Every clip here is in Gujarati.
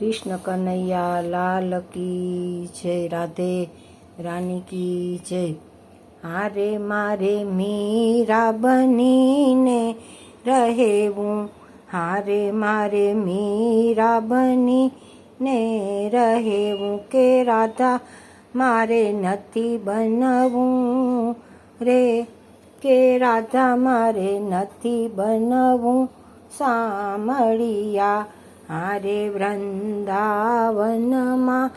કૃષ્ણ કનૈયા, લાલ કી જય, રાધે રાની કી જય. હારે મારે મીરા બનીને રહેવું. હારે મારે મીરા બનીને રહેવું. કે રાધા, મારે નથી બનવું રે. કે રાધા, મારે નથી બનવું. સામળિયા હારે વૃંદાવનમાં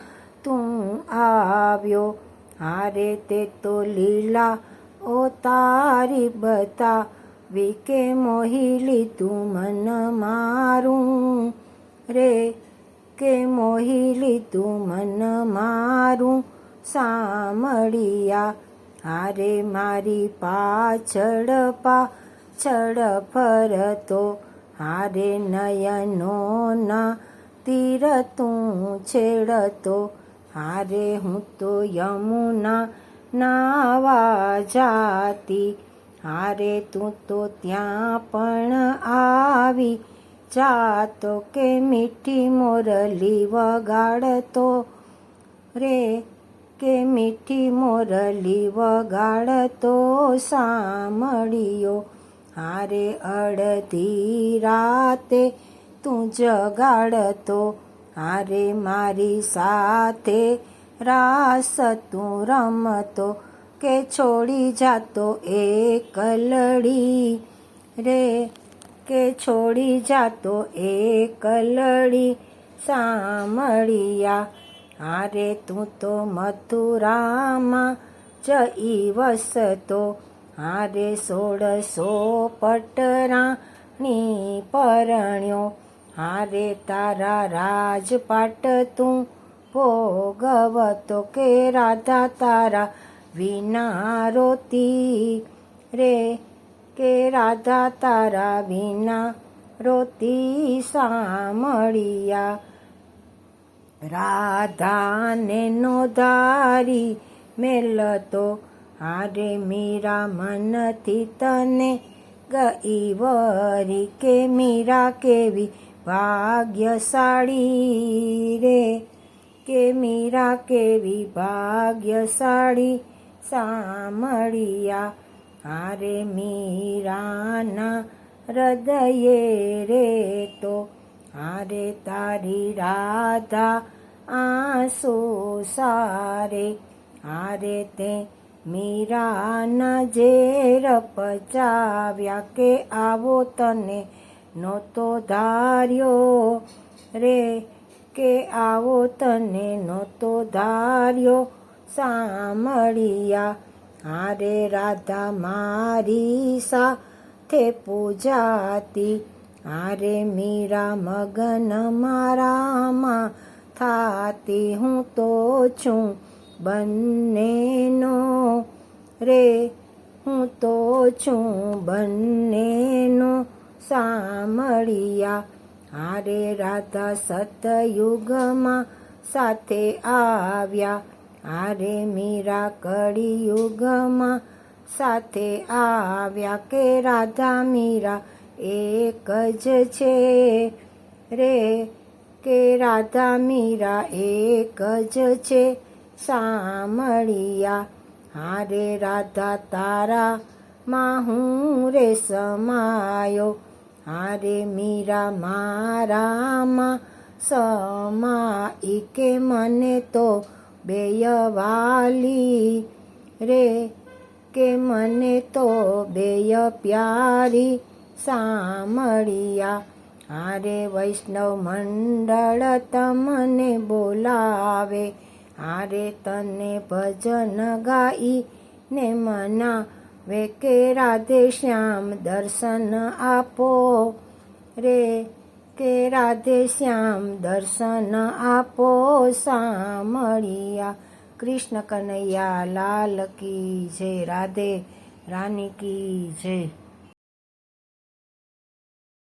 તું આવ્યો. હારે તે તો લીલા ઓ તારી બતા વિકે મોહી લીધું મન મારું રે. કે મોહી લીધું મન મારું સામળિયા હારે મારી પાછળ પાછળ ફરતો હારે નયનો ના તીર તું છેડતો, હારે હું તો યમુના નાવા જાતી, હારે તું તો ત્યાં પણ આવી જાતો કે મીઠી મોરલી વગાડતો રે, કે મીઠી મોરલી વગાડતો સાંભળ્યો હારે અડધી રાતે તું જગાડતો, હારે મારી સાથે રાસ તું રમતો, કે છોડી જાતો કલડી રે, કે છોડી જાતો એક લડી સાંભળિયા, હારે તું તો મથુરામાં જઈ વસતો હારે સોળસો પટરાણી પરણ્યો. હારે તારા રાજપાટ તું ભોગવતો કે રાધા તારા વિના રોતી રે કે રાધા તારા વિના રોતી સામળિયા રાધાને નો ધારી મેલતો હારે મીરા મનથી તને ગઈ વરી કે મીરા કેવી ભાગ્યશાળી રે? કે મીરા કેવી ભાગ્યશાળી સામળિયા હારે મીરાના હૃદયે રે તો હારે તારી રાધા આંસુ સારે, હારે તે મીરાના ઝેર પચાવ્યા કે આવો તને નહોતો ધાર્યો રે, કે આવો તને નહોતો ધાર્યો. સાંભળિયા, હારે રાધા મારી સાથે પૂજાતી, હારે મીરા મગન મારામાં થાતી. હું તો છું બંનેનો રે, હું તો છું બંનેનો સામળિયા હારે રાધા સતયુગમાં સાથે આવ્યા. હારે મીરા કળિયુગમાં સાથે આવ્યા કે રાધા મીરા, એક જ છે રે. કે રાધા મીરા, એક જ છે સામળિયા હારે રાધા તારા માં હું રે સમાયો, હારે મીરા મારામાં સમાઈ કે મને તો બેયવાલી રે, કે મને તો બેય પ્યારી સામળિયા હારે વૈષ્ણવ મંડળ તમને બોલાવે હારે તને ભજન ગાઈ ને મના વે કે રાધે શ્યામ દર્શન આપો રે, કે રાધે શ્યામ દર્શન આપો સામળિયા કૃષ્ણ કનૈયા, લાલ કી જય, રાધે રાની કી જય.